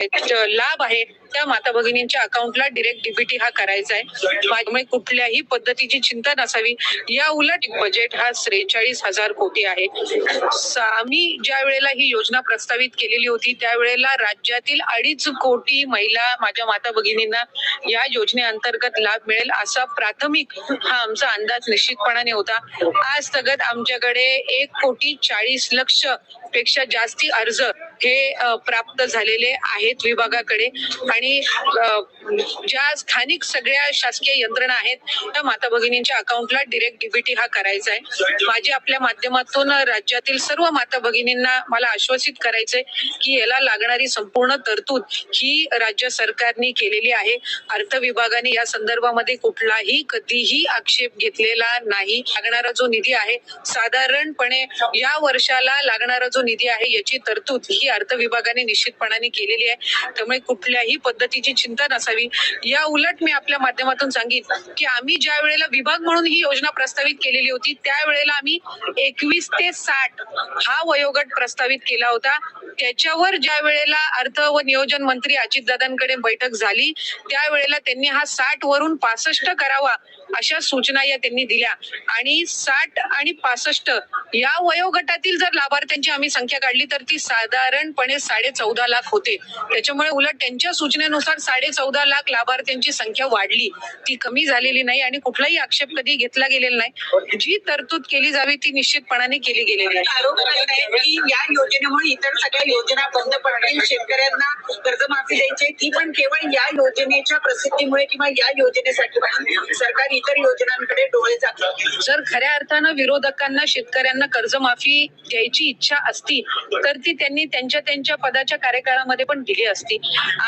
लाभ आहे. त्या माता भगिनींच्या अकाउंटला डिरेक्ट डीबीटी हा करायचा आहे. त्यामुळे कुठल्याही पद्धतीची चिंता नसावी. या उलट बजेट हा त्रेचाळीस हजार कोटी आहे. आम्ही ज्या वेळेला ही योजना प्रस्तावित केलेली होती त्यावेळेला राज्यातील अडीच कोटी महिला माझ्या माता भगिनींना या योजनेअंतर्गत लाभ मिळेल असा प्राथमिक हा आमचा अंदाज निश्चितपणाने होता. आज तगत आमच्याकडे एक कोटी चाळीस लक्षपेक्षा जास्ती अर्ज हे प्राप्त झालेले आहेत विभागाकडे. आणि आणि ज्या स्थानिक सगळ्या शासकीय यंत्रणा आहेत त्या माता भगिनींच्या अकाउंटला डिरेक्ट डीबीटी हा करायचा आहे माझी आपल्या माध्यमातून राज्यातील सर्व माता भगिनींना मला आश्वासित करायचंय की याला लागणारी संपूर्ण तरतूद ही राज्य सरकारने केलेली आहे. अर्थ विभागाने या संदर्भामध्ये कुठलाही कधीही आक्षेप घेतलेला नाही. लागणारा जो निधी आहे साधारणपणे या वर्षाला लागणारा जो निधी आहे याची तरतूद ही अर्थ विभागाने निश्चितपणाने केलेली आहे. त्यामुळे कुठल्याही पद्धतीची चिंता नसावी या उलट मी आपल्या माध्यमातून सांगेन की आम्ही ज्या वेळेला विभाग म्हणून ही योजना प्रस्तावित केलेली होती त्यावेळेला आम्ही एकवीस ते साठ हा वयोगट प्रस्तावित केला होता. त्याच्यावर ज्या वेळेला अर्थ व नियोजन मंत्री अजितदादांकडे बैठक झाली त्यावेळेला त्यांनी हा साठ वरून पासष्ट करावा अशा सूचना या त्यांनी दिल्या. आणि साठ आणि पासष्ट या वयोगटातील जर लाभार्थ्यांची आम्ही संख्या काढली तर ती साधारणपणे साडे चौदा लाख होते. त्याच्यामुळे उलट त्यांच्या सूचनेनुसार साडे चौदा लाख लाभार्थ्यांची संख्या वाढली. ती कमी झालेली नाही आणि कुठलाही आक्षेप कधी घेतला गेलेला नाही. जी तरतूद केली जावी ती निश्चितपणाने केली गेलेली आहे. आरोप या योजनेमुळे इतर सगळ्या योजना बंद पडतील शेतकऱ्यांना कर्जमाफी ती पण केवळ या योजनेच्या प्रसिद्धीमुळे किंवा या योजनेसाठी सरकार इतर योजनांकडे डोळे जातात जर खऱ्या अर्थानं विरोधकांना शेतकऱ्यांना कर्जमाफी द्यायची इच्छा असती तर ती त्यांनी त्यांच्या त्यांच्या पदाच्या कार्यकाळामध्ये पण दिली असती.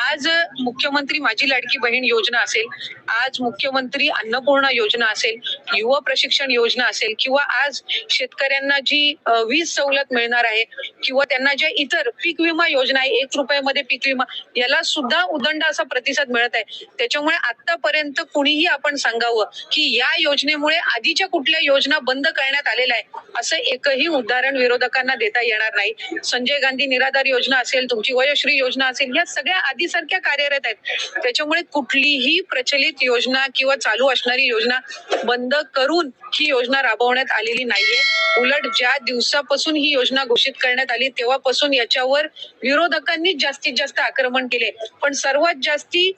आज मुख्यमंत्री माझी लाडकी बहीण योजना असेल आज मुख्यमंत्री अन्नपूर्णा योजना असेल युवा प्रशिक्षण योजना असेल किंवा आज शेतकऱ्यांना जी वीज सवलत मिळणार आहे किंवा त्यांना ज्या इतर पीक विमा योजना आहे एक रुपयामध्ये पीक विमा याला सुद्धा उदंड असा प्रतिसाद मिळत आहे. त्याच्यामुळे आतापर्यंत कुणीही आपण सांगावं की या योजनेमुळे आधीच्या कुठल्या योजना बंद करण्यात आलेल्या आहे असं एकही उदाहरण विरोधकांना देता येणार नाही. संजय गांधी निराधार योजना असेल तुमची वयश्री योजना असेल या सगळ्या आधीसारख्या कार्यरत आहेत. त्याच्यामुळे कुठलीही प्रचलित योजना किंवा चालू असणारी योजना बंद करून ही योजना राबवण्यात आलेली नाहीये. उलट ज्या दिवसापासून ही योजना घोषित करण्यात आली तेव्हापासून याच्यावर विरोधकांनी जास्तीत जास्त आक्रमण केले. पण सर्वात जास्ती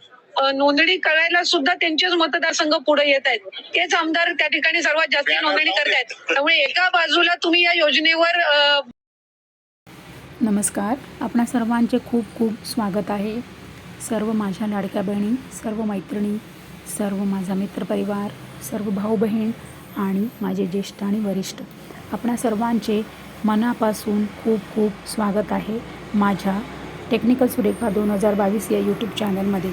नोंदणी करायला सुद्धा त्यांचेच मतदारसंघ पुढे येत आहेत. तेच आमदार त्या ठिकाणी सर्वात जास्त नोंदणी करतायत. त्यामुळे एका बाजूला तुम्ही या योजनेवर नमस्कार. आपणा सर्वांचे खूप खूप स्वागत आहे. सर्व माझ्या लाडक्या बहिणी सर्व मैत्रिणी सर्व माझा मित्रपरिवार सर्व भाऊ बहीण आणि माझे ज्येष्ठ आणि वरिष्ठ. आपणा सर्वांचे मनापासून खूप खूप स्वागत आहे. माझ्या टेक्निकल सुरेखा दोन हजार बावीस या यूट्यूब चॅनलमध्ये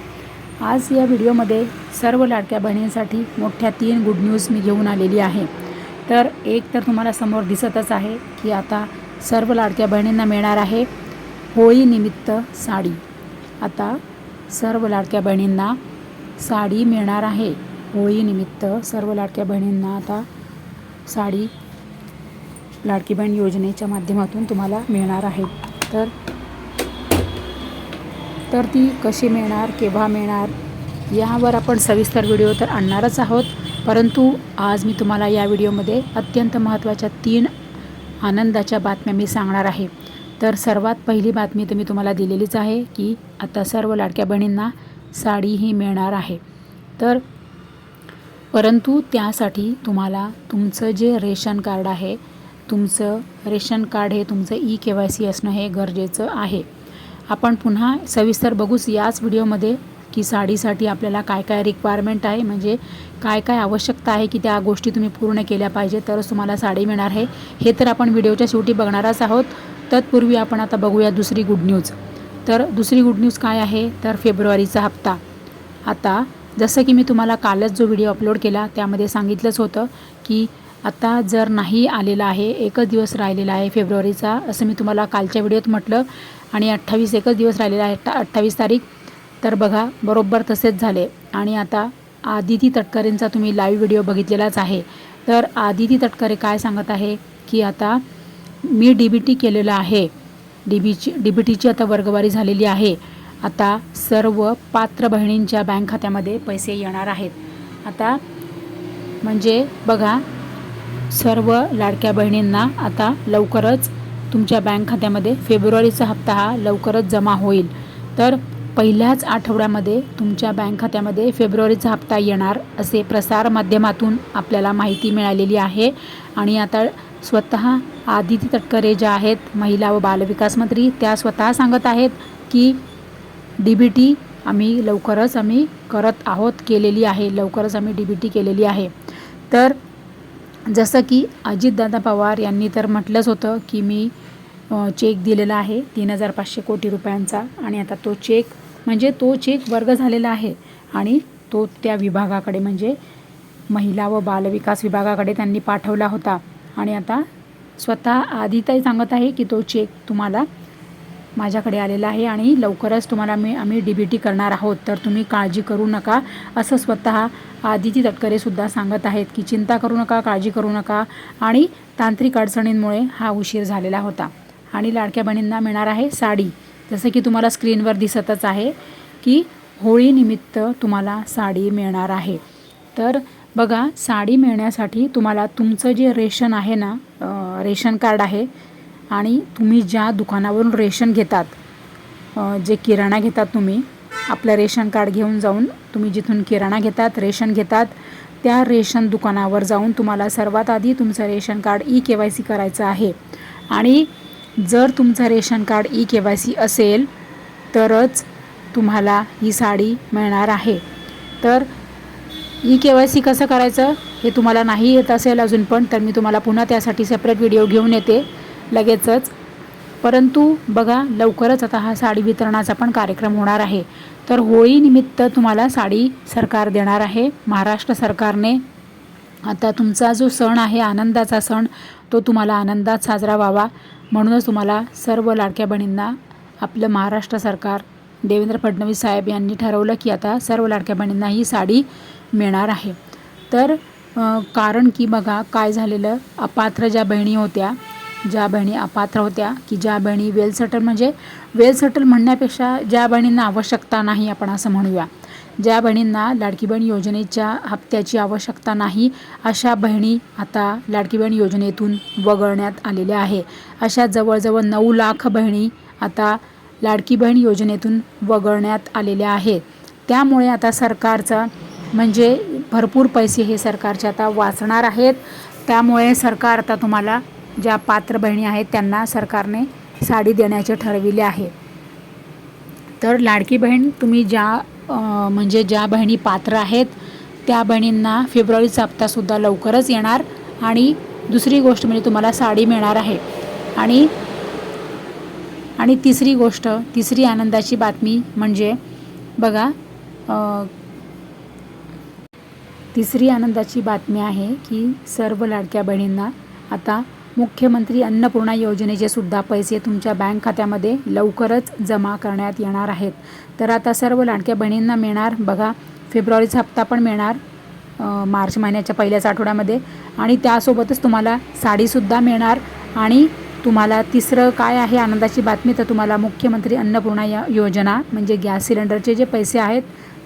आज या व्हिडिओमध्ये सर्व लाडक्या बहिणींसाठी मोठ्या तीन गुड न्यूज मी घेऊन आलेली आहे. तर एक तर तुम्हाला समोर दिसतच आहे की आता सर्व लाडक्या बहिणींना मिळणार आहे होळीनिमित्त साडी. आता सर्व लाडक्या बहिणींना साडी मिळणार आहे. होळीनिमित्त सर्व लाडक्या बहिणींना आता साडी लाडकी बहीण योजनेच्या माध्यमातून तुम्हाला मिळणार आहे. तर तर ती कशी मिळणार केव्हा मिळणार यावर आपण सविस्तर व्हिडिओ तर आणणारच आहोत. परंतु आज मी तुम्हाला या व्हिडिओमध्ये अत्यंत महत्त्वाच्या तीन आनंदाच्या बातम्या मी सांगणार आहे. तर सर्वात पहिली बातमी तर मी तुम्हाला दिलेलीच आहे की आता सर्व लाडक्या बहिणींना साडीही मिळणार आहे. तर परंतु त्यासाठी तुम्हाला तुमचं जे रेशन कार्ड आहे तुमचं रेशन कार्ड हे तुमचं ई के वाय सी असणं हे गरजेचं आहे. आपण पुन्हा सविस्तर बघूच याच व्हिडिओमध्ये की साडीसाठी आपल्याला काय काय रिक्वायरमेंट आहे म्हणजे काय काय आवश्यकता आहे की त्या गोष्टी तुम्ही पूर्ण केल्या पाहिजे तरच तुम्हाला साडी मिळणार आहे. हे तर आपण व्हिडिओच्या शेवटी बघणारच आहोत. तत्पूर्वी आपण आता बघूया दुसरी गुड न्यूज तर दुसरी गुड न्यूज काय आहे? तर फेब्रुवारीचा हप्ता. आता जसं की मी तुम्हाला कालच जो व्हिडिओ अपलोड केला त्यामध्ये सांगितलंच होतं की आता जर नाही आलेला आहे एकच दिवस राहिलेला आहे फेब्रुवारीचा असं मी तुम्हाला कालच्या व्हिडिओत म्हटलं. आणि अठ्ठावीस एकच दिवस राहिलेला आहे अठ्ठावीस तारीख. तर बघा बरोबर तसेच झाले. आणि आता आदिती तटकरेंचा तुम्ही लाईव्ह व्हिडिओ बघितलेलाच आहे. तर आदिती तटकरे काय सांगत आहे? की आता मी डी बी टी केलेलं आहे. डी बीची डी बी टीची आता वर्गवारी झालेली आहे. आता सर्व पात्र बहिणींच्या बँक खात्यामध्ये पैसे येणार आहेत. आता म्हणजे बघा सर्व लाडक्या बहिणींना आता लवकरच तुमच्या बँक खात्यामध्ये फेब्रुवारीचा हप्ता हा लवकरच जमा होईल. तर पहिल्याच आठवड्यामध्ये तुमच्या बँक खात्यामध्ये फेब्रुवारीचा हप्ता येणार असे प्रसार माध्यमातून आपल्याला माहिती मिळालेली आहे. आणि आता स्वतः आदिती तटकरे ज्या आहेत महिला व बालविकास मंत्री त्या स्वतः सांगत आहेत की डी बी टी आम्ही लवकरच आम्ही करत आहोत केलेली आहे लवकरच आम्ही डी बी टी केलेली आहे. तर जसं की अजितदादा पवार यांनी तर म्हटलंच होतं की मी चेक दिलेला आहे तीन हजार पाचशे कोटी रुपयांचा आणि आता तो चेक म्हणजे तो चेक वर्ग झालेला आहे आणि तो त्या विभागाकडे म्हणजे महिला व बालविकास विभागाकडे त्यांनी पाठवला होता. आणि आता स्वतः आदिताई सांगत आहे की तो चेक तुम्हाला माझ्याकडे आलेला आहे आणि लवकरच तुम्हाला मी आम्ही डी बी टी करणार आहोत. तर तुम्ही काळजी करू नका. असं स्वतः आदिती तटकरेसुद्धा सांगत आहेत की चिंता करू नका काळजी करू नका. आणि तांत्रिक अडचणींमुळे हा उशीर झालेला होता. आणि लाडक्या बहिणींना मिळणार आहे साडी. जसं की तुम्हाला स्क्रीनवर दिसतच आहे की होळीनिमित्त तुम्हाला साडी मिळणार आहे. तर बघा साडी मिळण्यासाठी तुम्हाला तुमचं जे रेशन आहे ना रेशन कार्ड आहे आणि तुम्ही ज्या दुकानावरून रेशन घेतात जे किराणा घेतात तुम्ही आपलं रेशन कार्ड घेऊन जाऊन तुम्ही जिथून किराणा घेतात रेशन घेतात त्या रेशन दुकानावर जाऊन तुम्हाला सर्वात आधी तुमचं ration card E K Y C करायचं आहे. आणि जर तुमचं ration card E K Y C असेल तरच तुम्हाला ही साडी मिळणार आहे. तर ई के वाय सी कसं करायचं हे तुम्हाला नाही येत असेल अजून पण तर मी तुम्हाला पुन्हा त्यासाठी सेपरेट व्हिडिओ घेऊन येते. लगेचच. परंतु बघा लवकरच आता हा साडी वितरणाचा पण कार्यक्रम होणार आहे. तर होळीनिमित्त तुम्हाला साडी सरकार देणार आहे. महाराष्ट्र सरकारने आता तुमचा जो सण आहे आनंदाचा सण तो तुम्हाला आनंदात साजरा व्हावा. म्हणूनच तुम्हाला सर्व लाडक्या बहिणींना आपलं महाराष्ट्र सरकार देवेंद्र फडणवीस साहेब यांनी ठरवलं की आता सर्व लाडक्या बहिणींना ही साडी मिळणार आहे. तर कारण की बघा काय झालेलं अपात्र ज्या बहिणी होत्या ज्या बहिणी अपात्र होत्या की ज्या बहिणी वेल सटल म्हणजे वेल सटल म्हणण्यापेक्षा ज्या बहिणींना आवश्यकता नाही आपण असं म्हणूया. ज्या बहिणींना लाडकी बहीण योजनेच्या हप्त्याची आवश्यकता नाही अशा बहिणी आता लाडकी बहीण योजनेतून वगळण्यात आलेल्या आहे. अशा जवळजवळ नऊ लाख बहिणी आता लाडकी बहीण योजनेतून वगळण्यात आलेल्या आहेत. त्यामुळे आता सरकारचा म्हणजे भरपूर पैसे हे सरकारचे आता वाचणार आहेत. त्यामुळे सरकार आता तुम्हाला ज्या पात्र बहिणी आहेत त्यांना सरकारने साडी देण्याचे ठरविले आहे. तर लाडकी बहीण तुम्ही ज्या म्हणजे ज्या बहिणी पात्र आहेत त्या बहिणींना फेब्रुवारीचा हप्तासुद्धा लवकरच येणार आणि दुसरी गोष्ट म्हणजे तुम्हाला साडी मिळणार आहे. आणि आणि तिसरी गोष्ट तिसरी आनंदाची बातमी म्हणजे बघा तिसरी आनंदाची बातमी आहे की सर्व लाडक्या बहिणींना आता मुख्यमंत्री अन्नपूर्णा योजनेचे सुद्धा पैसे तुमच्या बँक खात्यामध्ये लवकरच जमा करण्यात येणार आहेत. तर आता सर्व लाडक्या बहिणींना मिळणार बघा फेब्रुवारीचा हप्ता पण मिळणार मार्च महिन्याच्या पहिल्याच आठवड्यामध्ये. आणि त्यासोबतच तुम्हाला साडीसुद्धा मिळणार. आणि तुम्हाला तिसरं काय आहे आनंदाची बातमी तर तुम्हाला मुख्यमंत्री अन्नपूर्णा योजना म्हणजे गॅस सिलेंडरचे जे पैसे आहेत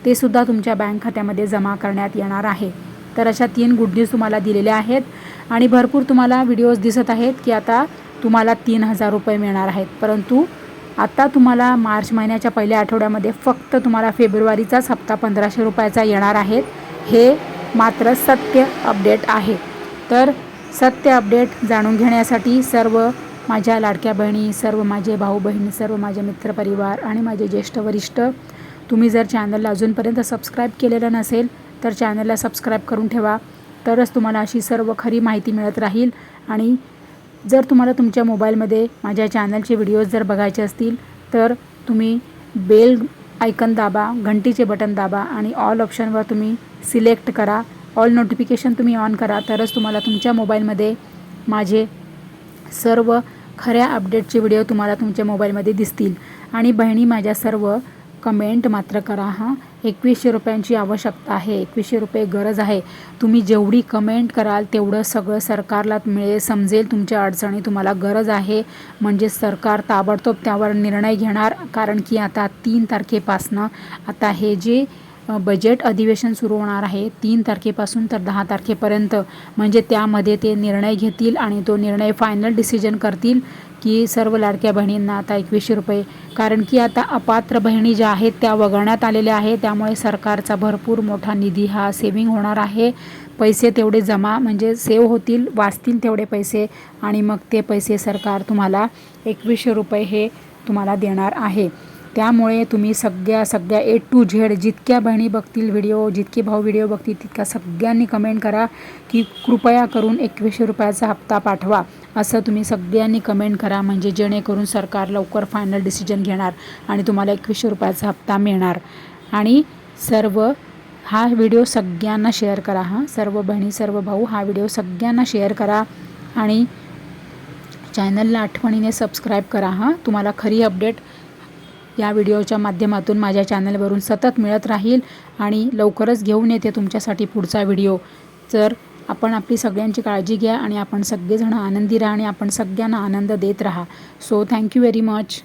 ते सुद्धा तुमच्या बँक खात्यामध्ये जमा करण्यात येणार आहे. तर अशा तीन गुड न्यूज तुम्हाला दिलेल्या आहेत. आणि भरपूर तुम्हाला व्हिडिओज दिसत आहेत की आता तुम्हाला तीन हजार रुपये मिळणार आहेत. परंतु आता तुम्हाला मार्च महिन्याच्या पहिल्या आठवड्यामध्ये फक्त तुम्हाला फेब्रुवारीचाच हप्ता पंधराशे रुपयाचा येणार आहेत हे मात्र सत्य अपडेट आहे. तर सत्य अपडेट जाणून घेण्यासाठी सर्व माझ्या लाडक्या बहिणी सर्व माझे भाऊ बहिणी सर्व माझे मित्रपरिवार आणि माझे ज्येष्ठ वरिष्ठ तुम्ही जर चॅनलला अजूनपर्यंत सबस्क्राईब केलेलं नसेल तर चॅनलला सबस्क्राईब करून ठेवा. तरच तुम्हाला अशी सर्व खरी माहिती मिळत राहील. आणि जर तुम्हाला तुमच्या मोबाईलमध्ये माझ्या चॅनलचे व्हिडिओज जर बघायचे असतील तर तुम्ही बेल आयकन दाबा घंटीचे बटन दाबा आणि ऑल ऑप्शनवर तुम्ही सिलेक्ट करा. ऑल नोटिफिकेशन तुम्ही ऑन करा तरच तुम्हाला तुमच्या मोबाईलमध्ये माझे सर्व खऱ्या अपडेटचे व्हिडिओ तुम्हाला तुमच्या मोबाईलमध्ये दिसतील. आणि बहिणी माझ्या सर्व कमेंट मात्र करा हां. एकवीसशे रुपयांची आवश्यकता आहे एकवीसशे रुपये गरज आहे. तुम्ही जेवढी कमेंट कराल तेवढं सगळं सरकारला मिळेल समजेल तुमच्या अडचणी तुम्हाला गरज आहे. म्हणजे सरकार ताबडतोब त्यावर निर्णय घेणार कारण की आता तीन तारखेपासनं आता हे जे बजेट अधिवेशन सुरू होणार आहे तीन तारखेपासून तर दहा तारखेपर्यंत. म्हणजे त्यामध्ये ते निर्णय घेतील आणि तो निर्णय फायनल डिसिजन करतील. की सर्व लाडक्या बहिणींना आता एकवीसशे रुपये. कारण की आता अपात्र बहिणी ज्या आहेत त्या वगळण्यात आलेल्या आहे त्यामुळे सरकारचा भरपूर मोठा निधी हा सेविंग होणार आहे. पैसे तेवढे जमा म्हणजे सेव होतील वाचतील तेवढे पैसे. आणि मग ते पैसे सरकार तुम्हाला एकवीसशे रुपये हे तुम्हाला देणार आहे. त्यामुळे तुम्ही सगळ्या सगळ्या ए टू झेड जितक्या बहिणी बघतील व्हिडिओ जितके भाऊ व्हिडिओ बघतील तितक्या सगळ्यांनी कमेंट करा की कृपया करून एकवीसशे रुपयाचा हप्ता पाठवा. असं तुम्ही सगळ्यांनी कमेंट करा. म्हणजे जेणेकरून सरकार लवकर फायनल डिसिजन घेणार आणि तुम्हाला एकवीसशे रुपयाचा हप्ता मिळणार. आणि सर्व हा व्हिडिओ सगळ्यांना शेअर करा हां. सर्व बहिणी सर्व भाऊ हा व्हिडिओ सगळ्यांना शेअर करा आणि चॅनलला आठवणीने सबस्क्राईब करा हां. तुम्हाला खरी अपडेट या व्हिडिओच्या माध्यमातून माझ्या चॅनलवरून सतत मिळत राहील आणि लवकरच घेऊन येते तुमच्यासाठी पुढचा व्हिडिओ तर आपण आपली सगळ्यांची काळजी घ्या आणि आपण सगळेजण आनंदी राहा आणि आपण सगळ्यांना आनंद देत राहा. So thank you very much